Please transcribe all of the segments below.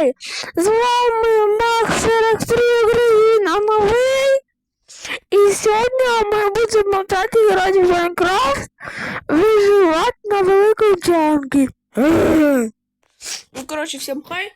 Хай! З вами Макс Електри Україна новий. І сьогодні ми будемо грати грати в Майнкрафт, виживати на великій джангі. Ну, коротше, всім хай.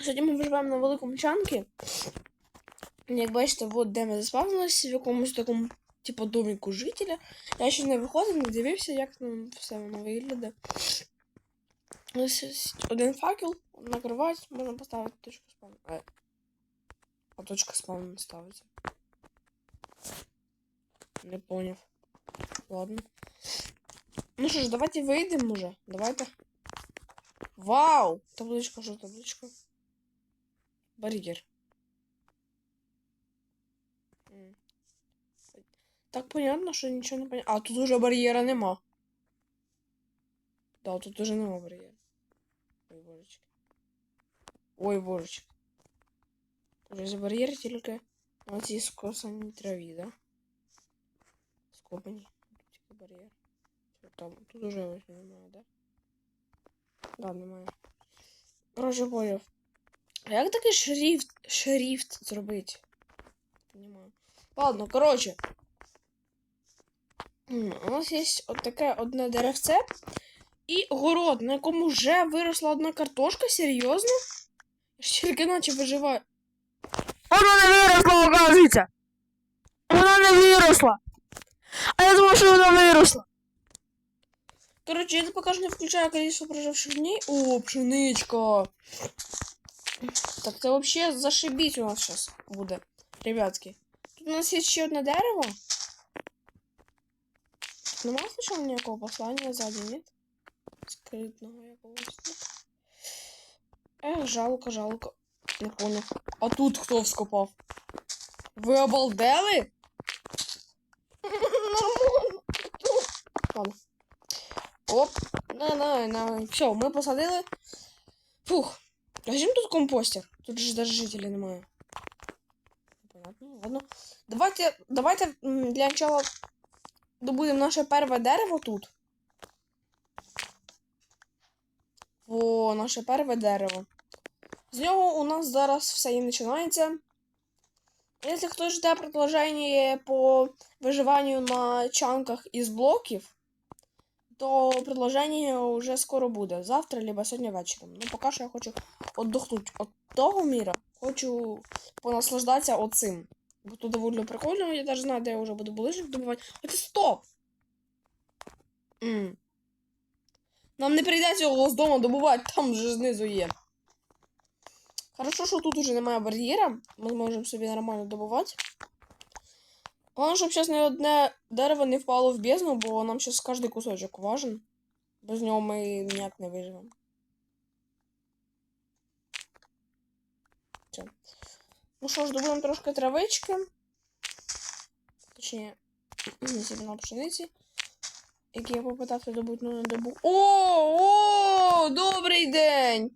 Сьогодні ми виживаємо на великому чанки. Як бачите, от де ми заспавнилися, в якомусь такому, типу, доміку жителя. Я ще не виходив, не дивився, як там все воно виглядає. Ось один факел, одна кровать, можна поставити точку спавну. Е. А точка спавну не ставиться. Не поняв. Ладно. Ну що ж, давайте вийдемо уже. Давайте. Вау! Табличка, що табличка? Бар'єр. М. Так понятно, що нічого не понятно. А тут уже бар'єра нема. Да, тут уже нема бар'єра. Ой, божечки. Ой, божечки. Уже за бар'єр тільки на цій скосаній траві, да? Скопані. Тут тільки бар'єр. Що Там, тут уже ось немає, да? Да, немає. Короче, поняв. А як такий шрифт, шрифт зробити? Понимаю. Ладно, короче. У нас є от таке одне деревце і город, на якому вже виросла одна картошка, серйозно? Тільки наче виживаю. Вона не виросла, оказується. Вона не виросла. А я думав, що вона виросла. Короче, я пока что не включаю количество проживших дней. О, пшеничка. Так це вообще зашибись у нас сейчас буде, ребятки. Тут у нас є ще одне дерево. Нема слышал ніякого послання ззаді, ні? Скритного якогось. Ех, жалко, жалко. Не понял. А тут хто вскопав? Ви обалдели? Ладно. Оп. На, на, на. Все, ми посадили. Фух. А тут компостер? Тут же даже жителей немає. Понятно, ладно. Давайте, давайте для начала добудемо наше перше дерево тут. О, наше перше дерево. З нього у нас зараз все і починається. Якщо хтось жде продовження по виживанню на чанках із блоків, то предложение уже скоро буде. Завтра, либо сьогодні вечором. Ну, поки що я хочу отдохнути від того міра. Хочу понаслаждатися оцим. Бо тут доволі прикольно, я навіть знаю, де я вже буду булижник добувати. Хоча стоп! М. Нам не прийдеться його з дому добувати, там же знизу є. Хорошо, що тут уже немає бар'єра. Ми зможемо собі нормально добувати. Головне, щоб зараз ні одне дерево не впало в бездну, бо нам зараз кожен кусочок важен. Без нього ми ніяк не виживемо. Все. Ну що ж, добудемо трошки травички. Точніше, насібно пшениці. Які я попитався добути, ну не добув. О, о, добрий день!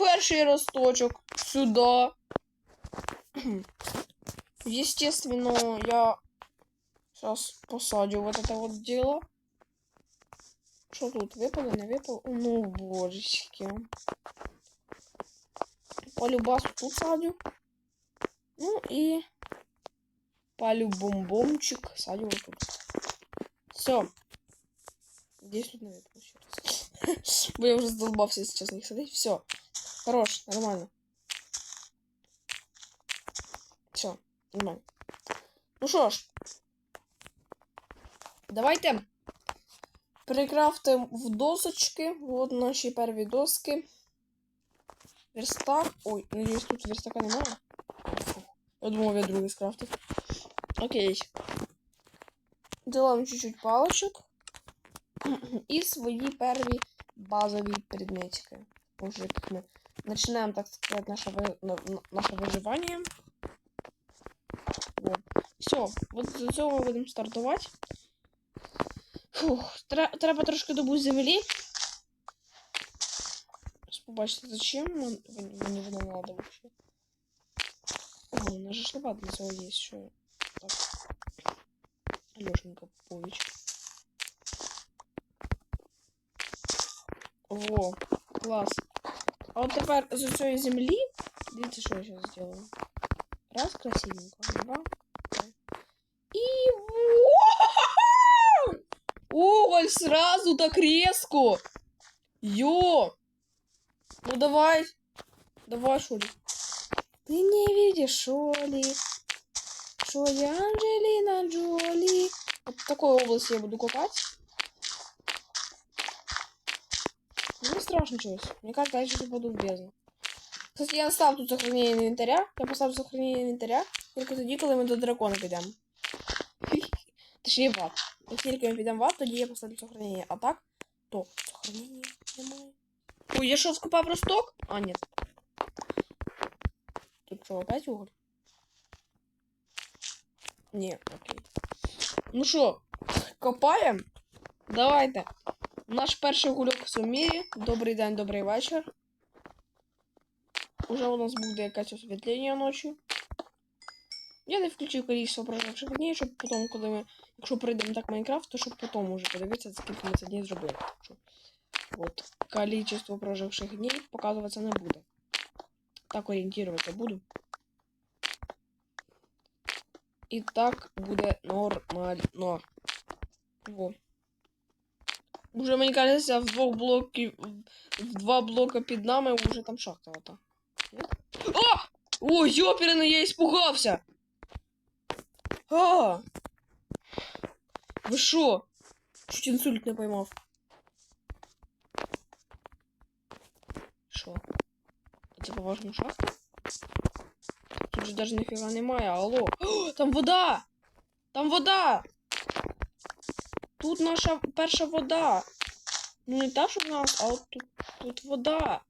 Перший росточок сюди. Естественно, я сейчас посадю вот это вот дело. Что тут, выпало, не выпало? Ну, божечки. Полюбасу тут садю. Ну и полюбомбомчик садю вот тут. Все. Здесь тут выпало еще раз. Бо я уже задолбался сейчас них садить. Все. Хорош, нормально. Все. Нормально. Ну що ж, давайте прикрафтимо в досочки. От наші перві доски. Верстак. Ой, надіюсь, тут верстака немає. Я думав, я другий скрафтив. Окей. Делаємо чуть-чуть палочок. І свої перві базові предметики. Уже тут ми починаємо, так сказати, наше, ви... на- на- наше виживання. Вот. Все, от з цього ми будемо стартувати. Фух, тре- треба трошки добути землі. Зараз побачите, зачем мені мені воно надо вообще. О, у нас же шлепат для цього є, що так. Алешенька Попович. Во, клас. А от тепер з цієї землі. Дивіться, що я зараз зроблю. Раз, красивенько. Два. три. І. Вау! Уголь сразу так резко. Йо! Ну давай. Давай, Шули. Ты не видишь, Шули. Что я Анджелина Джоли. Вот в такой области я буду копать. Страшно чогось. Мне кажется, я сейчас упаду в бездну. Кстати, я ставлю тут сохранение инвентаря. Я поставлю сохранение инвентаря. Тільки тоді, коли ми до дракона підемо. Точніше, в ад. Як тільки ми підемо в я поставлю сохранение. А так, то сохранення немає. Ой, я що, скупав росток? А, нет. Тут что, опять уголь? Не, окей. Ну що, копаємо? Давайте. Наш перший гульок в Сумірі. Добрий день, добрий вечір. Уже у нас буде якесь освітлення ночі. Я не включив количество проживших днів, щоб потім, коли ми. Якщо прийдемо так в Майнкрафт, то щоб потім уже подивитися, скільки ми це днів зробили. От, количество проживших днів показуватися не буде. Так орієнтуватися буду. І так буде нормально. Во. Уже мені кажеться, в двох блоків. В два блока під нами уже там шахта ота. А! О, ёперный, я испугався! А! Ви що? Чуть інсульт не поймав. Що? Це по-вашому шахта? Тут же даже ніфіга немає, алло. О, там вода! Там вода! Тут наша перша вода. Ну не та, щоб у нас, а от тут, тут вода.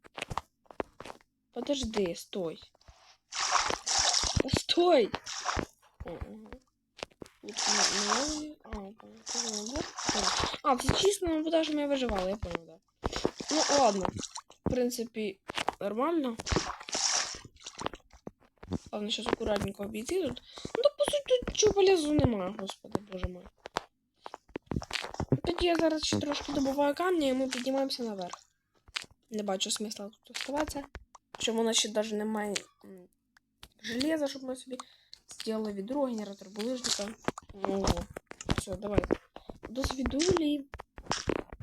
Подожди, стой. Стой! А, це чисто вода, що ми виживали, я понял, да. Ну, ладно. В принципі, нормально. Ладно, сейчас аккуратненько обійти тут. Ну, так, по суті, тут нічого полезу немає, господи, боже мой. Тоді я зараз ще трошки добуваю камні, і ми піднімаємося наверх. Не бачу смисла тут оставатися. Що воно ще навіть немає железа, щоб ми собі зробили відро, генератор булыжника. Ну, все, давай. До свидули.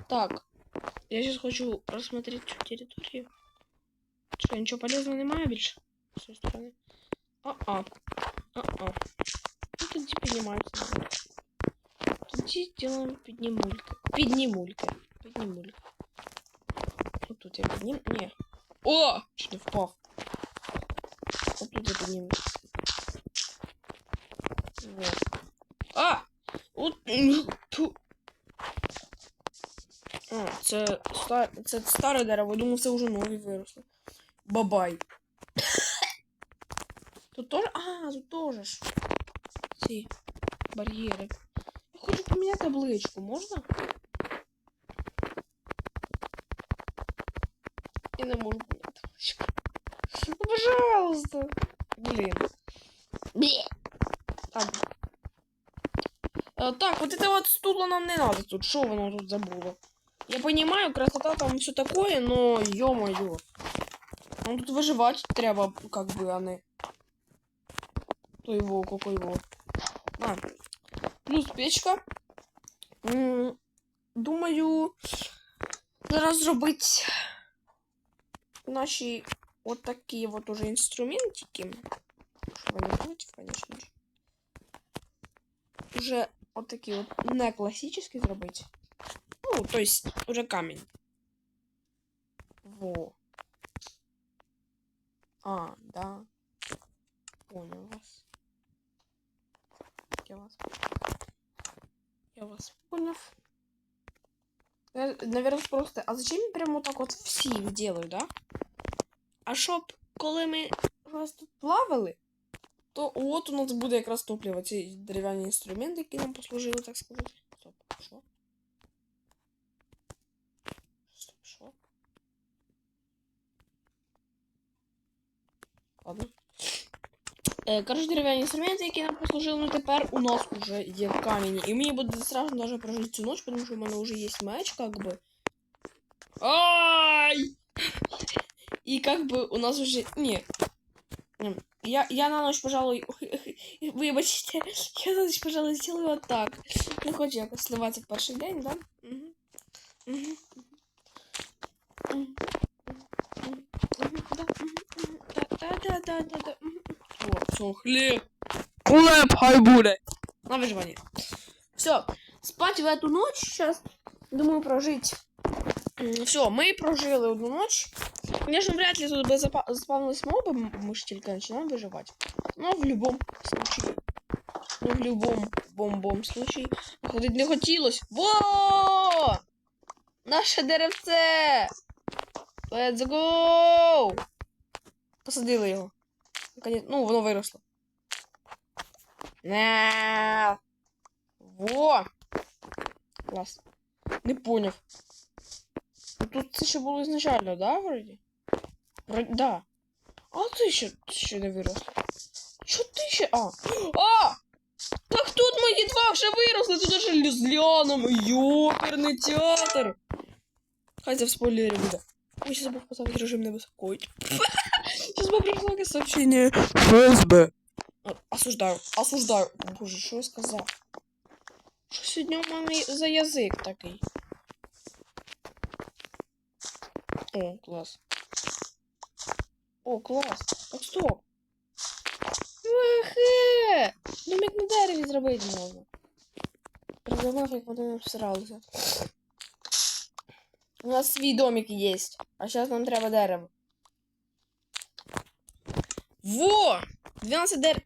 Так. Я сейчас хочу рассмотреть всю территорию. Что, ничего полезного немає більше? С той стороны. А-а. А-а. Тоді піднімаємося наверх. Тоді делаем піднімульки. Піднімульки. Піднімульки. Вот тут я піднім... Не. О! Чуть не впав. Вот тут я підніму. Вот. А! От... Ту. А, це, ста... це старе дерево, я думав, це вже нові виросли. Бабай. Тут тоже. А, тут тоже ж. Ці бар'єри. Я хочу поміняти табличку, можна? Я не можу поміняти табличку. Ну, пожалуйста. Блін. Бе. Так. Е, так, вот это вот стуло нам не надо тут. Что воно тут забуло? Я понимаю, красота там все такое, но ё-моё. Нам тут выживать треба, как бы, а не... То его, какой его. А. Плюс печка. М, Думаю, зараз зробить наші от такі от уже інструментики. Що вони будуть, конечно же. Уже от такі от не класичні зробити. Ну, то есть, уже камень. Во. А, да. Понял вас. Я вас. Я вас понял. Наверное, просто. А зачем прямо так вот всі делаю, да? А щоб коли ми раз тут плавали, то от у нас буде якраз топливо, ці дерев'яні інструменти, які нам послужили, так сказати. коротше, дерев'яні інструменти, які нам послужили, ну тепер у нас уже є камені. І мені буде страшно даже прожити цю ніч, тому що в мене вже є меч, как би. Ай! И как бы у нас уже... Не. М, Я, я на ночь, пожалуй... Вибачте, я на ночь, пожалуй, сделаю вот так. Не хочу якось сливатися в перший день, да? Мгм. Мгм. Мгм. Мгм. Мгм. Да, мгм. Мгм. Да, да, да, да, да, да. Мгм. О, все, хлеб. Хлеб хай буде. На выживание. Все, спать в эту ночь сейчас, думаю, прожить. Все, мы прожили одну ночь. Конечно, вряд ли тут бы запа- заспавнились мобы, м- мы же только начинаем выживать. Но в любом случае. Ну, в любом бом-бом случае. Ходить не хотілось. Во! Наше деревце! Let's go! Посадили його. Ну, воно виросло. Не. Во! Клас. Не поняв. Ну, Тут це ще було ізначально, да, вроді? Вроді, да. А ти ще, ще не виросло. Що ти ще? А! А! Так тут мої два вже виросли, тут уже з Ліаном. Йоперний театр. Хай це в спойлері буде. Я ще забув поставити режим не високий. Сейчас бы пришло якесь сообщение. ФСБ. А, Осуждаю, осуждаю. Боже, що я сказав? Що сьогодні у мене за язик такий? О, клас. О, клас. Так, стоп. Ехе! Домик на дереві зробити можна. Придумав, як вони обсиралися. У нас свій домик є, а зараз нам треба дерево. Во! 12 дерев.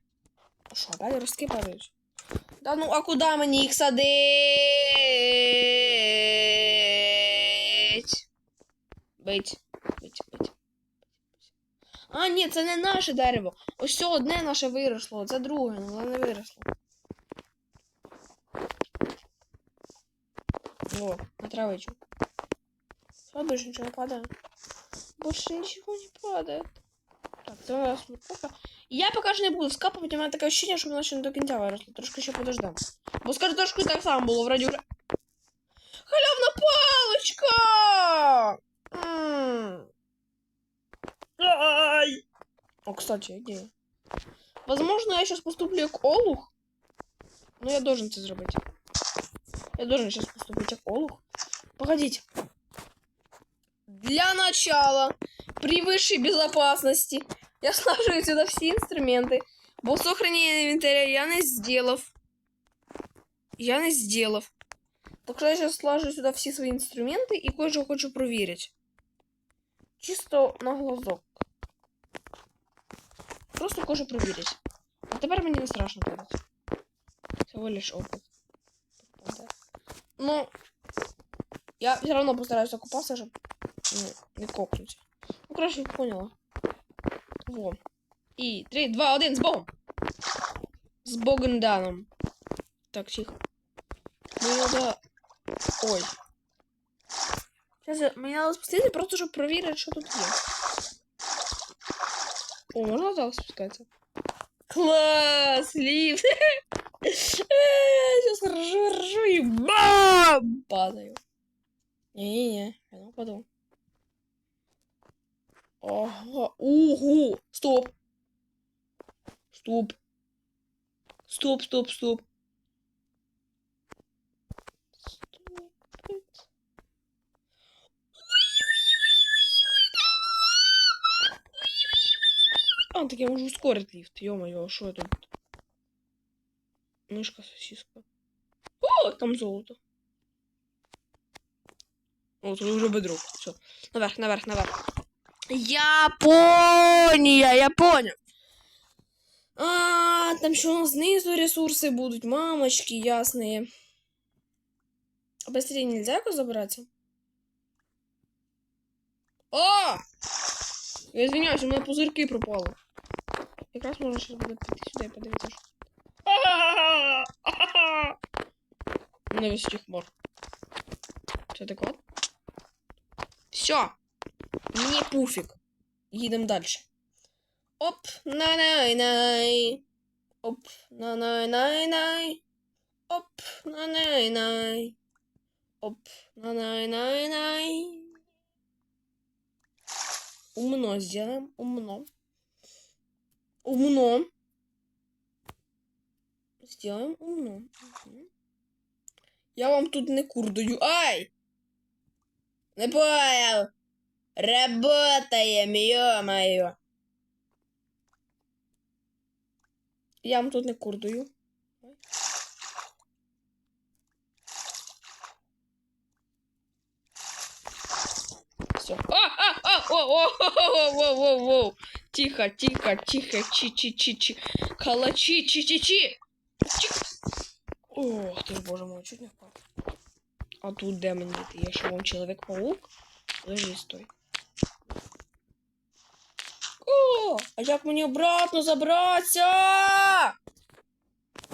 Що, далі ростки падають? Да ну, а куди мені їх садить? Бить. Бить, бить. А, ні, це не наше дерево. Ось це одне наше виросло, це друге, воно не виросло. О, на травичку. Все, більше нічого не падає. Больше ничего не падает. То смертуха. Я пока же не буду скапывать, у меня такое ощущение, что у нас еще не до конца выросло. Трошки еще подождем. Бо скажу, трошки так сам было, вроде уже... Халявна палочка! М. Ай! О, кстати, идея. Возможно, я сейчас поступлю к Олух. Но я должен это сделать. Я должен сейчас поступить к Олух. Погодите. Для начала, при высшей безопасности, я сложу сюда все инструменты. Бо сохранение инвентаря я не сделав. Я не сделав. Так что я сейчас сложу сюда все свои инструменты и кое-что хочу проверить. Чисто на глазок. Просто кое-что проверить. А тепер мені не страшно падати. Всего лишь опыт. Ну, я все равно постараюсь окупаться, чтобы ну, не кокнуть. Ну, короче, поняла. Во. І 3, 2, 1, з Богом! З Богенданом. Так, тихо. Мені надо... Ой. Сейчас мені надо спустити, просто щоб провірити, що тут є. О, можна так спускатися? Класс! Лифт! Сейчас ржу, ржу и бам! Падаю. Не-не-не, я не упаду. Ага, угу, стоп. Стоп. Стоп, стоп, стоп. Стоп. А, так я можу ускорить лифт. Ё-моё, что это? Мышка, сосиска. О, там золото. О, тут уже бедро. Все. Наверх, наверх, наверх. Япония, я понял. А, там що у нас знизу ресурси будуть, мамочки ясные. А быстрее нельзя якось забратися? О! Я извиняюсь, у мене пузирки пропали. Якраз можна щось буде піти сюди і подивитися. що тут. На висоті хмар. Все адекват? Все. Мені пуфік. Їдемо далі. Оп, на-най-най. Оп, на-най-най-най. Оп, на-най-най. Оп, на-най-най-най. Умно сделаем. Умно. Умно. Сделаем умно. Мгм. Я вам тут не кур даю. Ай! Не понял. Работаем, ё-моё. Я вам тут не кур даю. Все. А, а, а, о, о, о, о, о, о, о. Тихо, тихо, тихо, чи, чи, чи, чи. Калачи, чи, чи, чи. Чи. Ох ти боже мой, чуть не впав. А тут де мені? Я що вам чоловік-паук? Лежи, стой. О, а як мені обратно забратися?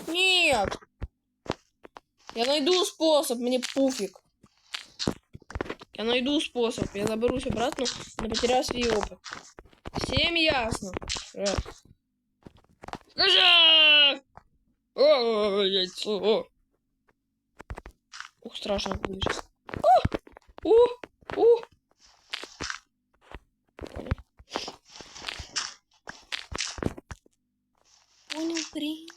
Нет. Я найду способ, мне пофиг. Я найду способ. Я заберусь обратно, не потеряю свой опыт. Всем ясно. Скажи! О, яйцо. Ух, страшно будет. О, о, о. Понял, принц.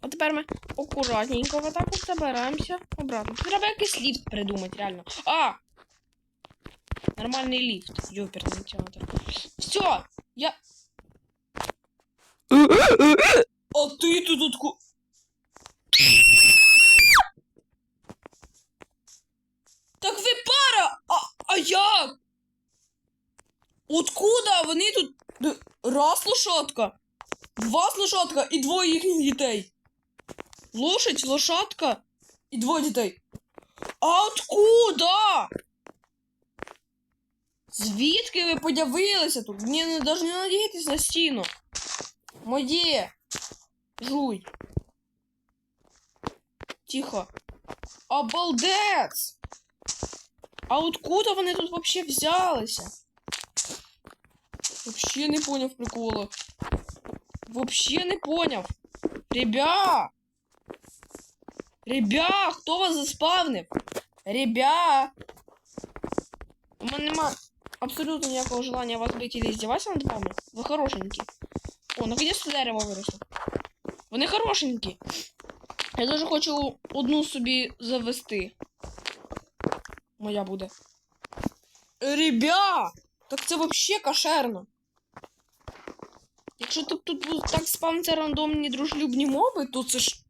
А тепер ми акуратненько отак от забираємося обратно. Треба якийсь ліфт придумати, реально. А! Нормальний ліфт. Йоперний театр. Все! Я. А ти тут ку. Так ви пара! А, а як? Откуда вони тут. Раз лошадка, два лошадка і двоє їхніх дітей. Лошадь, лошадка і двоє дітей. А откуда? Звідки ви появилися тут? Мені не навіть не надіятись на стіну. Моє. Жуй. Тихо. Обалдець! А откуда вони тут вообще взялися? Вообще не понял прикола. Вообще не понял. Ребя! Ребя, хто вас заспавнив? Ребя! У мене нема абсолютно ніякого желання вас бити или издеваться над вами. Ви хорошенькі. О, наконец-то дерево виросло. Вони хорошенькі. Я дуже хочу одну собі завести. Моя буде. Ребя! Так це вообще кошерно. Якщо тут, тут будуть так спавниться рандомні дружелюбні моби, то це ж.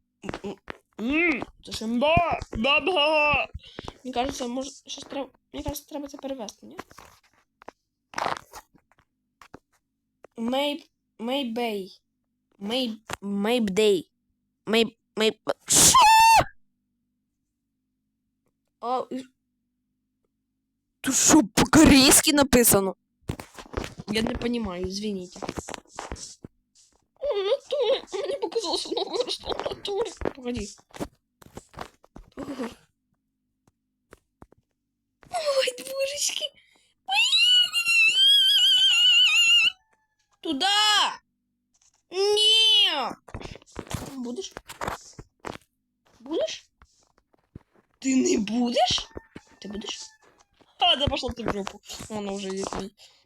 Ммм, це ж імба! Баба! Мені кажеться, може, щось треба. Мені кажеться, треба це перевести, ні? Мейб. Мейбей. Мейб. Мейбдей. Мейб. Мейб. Що? А, і- Тут що, по-корейськи написано? Я не понимаю, извините. О, натуре. Мне показалось, что оно выросло в натуре. Погоди. Ой. Божечки. Туда! Не! Будешь? Будешь? Ты не будешь? Ты будешь? А, да пошла ты в жопу. Вон уже есть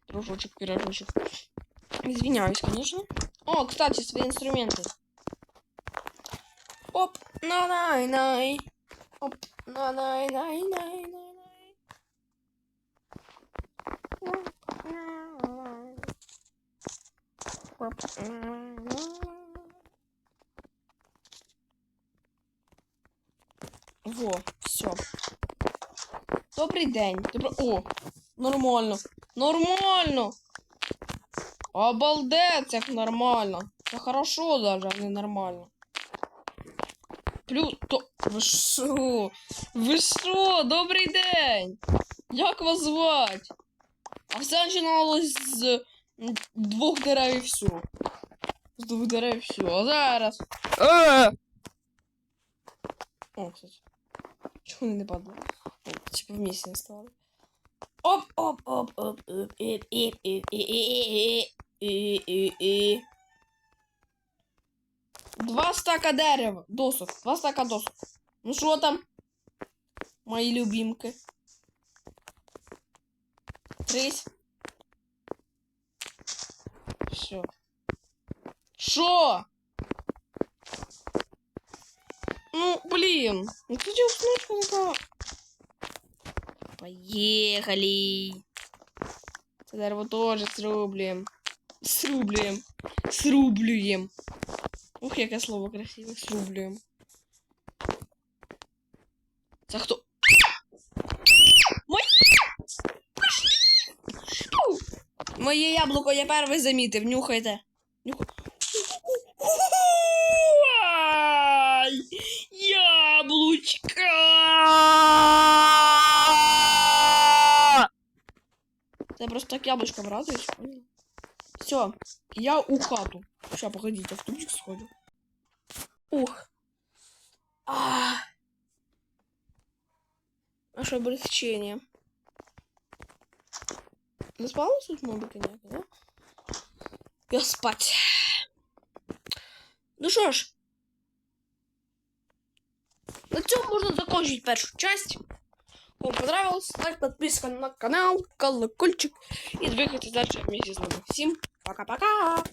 дружочек, пирожочек. Извиняюсь, конечно. О, кстати, свои инструменты. Оп, на най най Оп, на най най най най Во, все. Добрий день. Добро... О, нормально. Нормально. Обалдеть, як нормально. Це хорошо даже, а не нормально. Плюс то. Ви що? Ви що? Добрий день! Як вас звати? А все починалось з двох дерев і все. З двох дерев і все. А зараз. О, кстати. Чого вони не падали? Типа вместе не стали. Оп, оп, оп, оп, оп, іп, іп, іп, і, і, і, і, і, і. Два стака дерева, досок, два стака досок. Ну що там? Мої любимки. Закрись. Все. Шо? Ну, блин. Ну ты же уснуть такая. Поехали. Це дерево теж срублюємо. Срублюємо. Срублюємо. Ух, яке слово красиве. Срублюємо. Це хто? Моє! Яблуко я перший замітив. Нюхайте. Нюхай. Ай! Це просто так яблучком радуюсь. Все, я у хату. Сейчас, погодите, в тупик сходу. Ух. А. Наше облегчение. Не спали тут мобики ніякі, да? Я спать. Ну що ж. На цьому можна закончить першу часть. Кому понравилось, лайк, подписка на канал, колокольчик и двигайтесь дальше вместе с нами. Всем пока-пока!